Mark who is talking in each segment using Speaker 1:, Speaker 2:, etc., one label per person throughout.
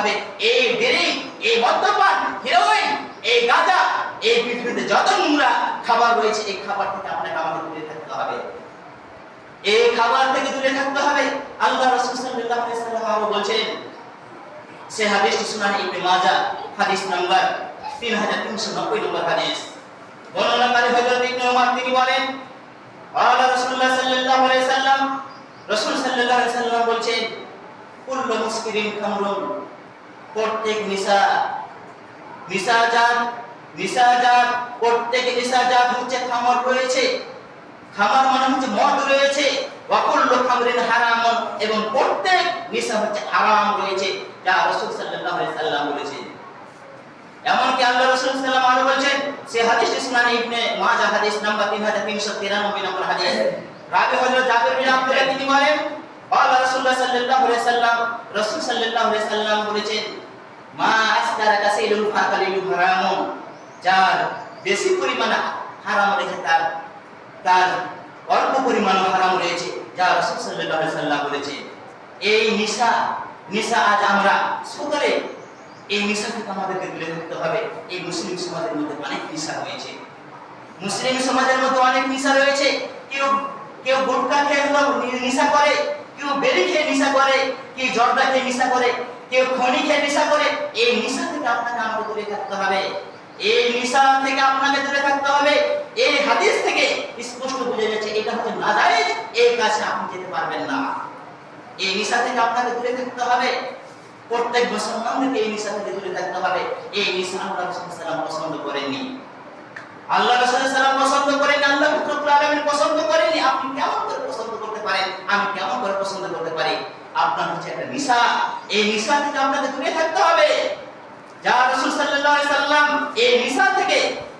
Speaker 1: হবে। এই ড্রিঙ্ক এই মদ্যপান, হিরোইন, এই গাঁজা, এই পৃথিবীতে যত নোংরা খাবার রয়েছে, এই খাবার থেকে আপনাকে আমাকে দূরে থাকতে হবে। এই খাবার থেকে দূরে থাকতে হবে। আল্লাহ রাসূল সাল্লাল্লাহু আলাইহি সাল্লাম আরও বলছেন, সে হাদিসটি সুনান ইবনে মাজাহ, হাদিস নাম্বার 3390 নম্বর হাদিস। বর্ণনাকারী হযরত ইবনে ওমর তিনি বলেন আল্লাহ রাসূলুল্লাহ সাল্লাল্লাহু আলাইহি সাল্লাম, রাসূল সাল্লাল্লাহু আলাইহি সাল্লাম বলছেন, কুল্লু মুসকিরিন খামরুন প্রত্যেক নিশা। নিশাজাত নিশাজাত প্রত্যেক নিশাজাত হচ্ছে খামর রয়েছে। খামার মানে হচ্ছে মদ রয়েছে। ওয়াকুল্লু খামরিন হারামন এবং প্রত্যেক নিশা হচ্ছে হারাম রয়েছে, যা রাসূল সাল্লাল্লাহু আলাইহি সাল্লাম বলেছেন। এমনকি আল্লাহ রাসূল সাল্লাল্লাহু আলাইহি বলছেন, সে হাদিসটি সুনান ইবনে মাজাহ, হাদিস নাম্বার 3393 নম্বর হাদিস। রাবি হযরত জাবির বিন আব্দুল্লাহ তিনি বলেন মুসলিম সমাজের মধ্যে অনেক নিশা রয়েছে। মুসলিম সমাজের মধ্যে অনেক নিশা রয়েছে। কেউ কেউ গুটকা খেয়ে নিশা করে বেরি খেয়ে নিশা করে কেউ জর্দা খেয়ে নিশা করে কেউ খনি খেয়ে নিশা করে, এই নিশা থেকে আপনাকে আমাকে দূরে থাকতে হবে। এই নিশা থেকে আপনাকে দূরে থাকতে হবে। এই হাদিস থেকে স্পষ্ট বুঝে যাচ্ছে এটা হচ্ছে নাজায়েজ, এই কাজে আপনি যেতে পারবেন না। এই নিশা থেকে আপনাকে দূরে থাকতে হবে। প্রত্যেক মুসলমানদেরকে এই নিশা থেকে দূরে থাকতে হবে। এই নিশা আল্লাহ রাসূল পছন্দ করেননি। আল্লাহ রাসূল পছন্দ করেন আল্লাহ রব্বুল আলামিন পছন্দ করেননি। আপনি কেমন করে পছন্দ করতে পারেন? আমি কেমন করে পছন্দ করতে পারি আপনার হচ্ছে একটা নিশা। এই নিশা থেকে আপনাকে দূরে থাকতে হবে। যা রাসূল সাল্লাল্লাহু সাল্লাম এই নিশা থেকে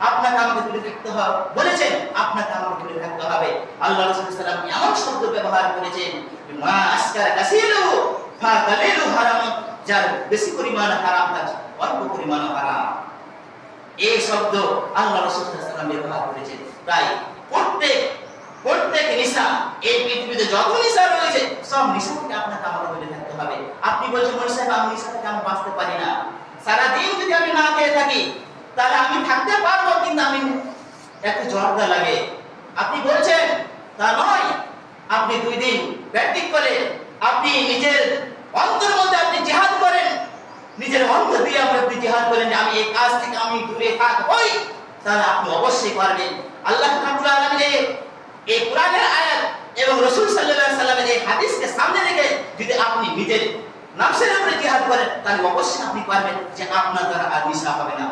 Speaker 1: আপনাকে আমাকে দূরে থাকতে হবে বলেছেন, আপনাকে আমাকে দূরে থাকতে হবে। আল্লাহ রাসূল সাল্লাল্লাহু আলাইহি এমন শব্দ ব্যবহার করেছেন মা আসকারা কাসিরু ফা কালিলু হারাম যার বেশি পরিমাণ হারাম, তার অল্প পরিমাণ হারাম। এই শব্দ আল্লাহ রাসূল সাল্লাল্লাহু আলাইহি সাল্লাম ব্যবহার করেছেন। প্রত্যেক প্রত্যেক নিশা, এই পৃথিবীতে যত নিশা রয়েছে, সব নিশা থেকে আপনাকে আমাকে দূরে থাকতে হবে। আপনি বলছেন মনি সাহেব আমি নিশা থেকে আমি বাঁচতে পারি না। সারা দিন যদি আমি না খেয়ে থাকি, তাহলে আমি থাকতে পারব, কিন্তু আমি একটু জর্দা লাগে। আপনি বলছেন, তা নয়। আপনি দুই দিন প্র্যাকটিস করে আপনি নিজের অন্তর মধ্যে আপনি জিহাদ করেন। নিজের অন্তর দিয়ে আপনি জিহাদ করেন আমি এই কাজ থেকে আমি দূরে থাকবই। তাহলে আপনি অবশ্যই পারবেন। আল্লাহ রাব্বুল আলামিন এই- কোরআনের আয়াত এবং রসুল সাল্লাহ সাল্লামের এই হাদিসকে সামনে রেখে যদি আপনি নিজের নাফসের উপরে জিহাদ করেন, তাহলে অবশ্যই আপনি পারবেন যে আপনার দ্বারা আর নিশা হবে না।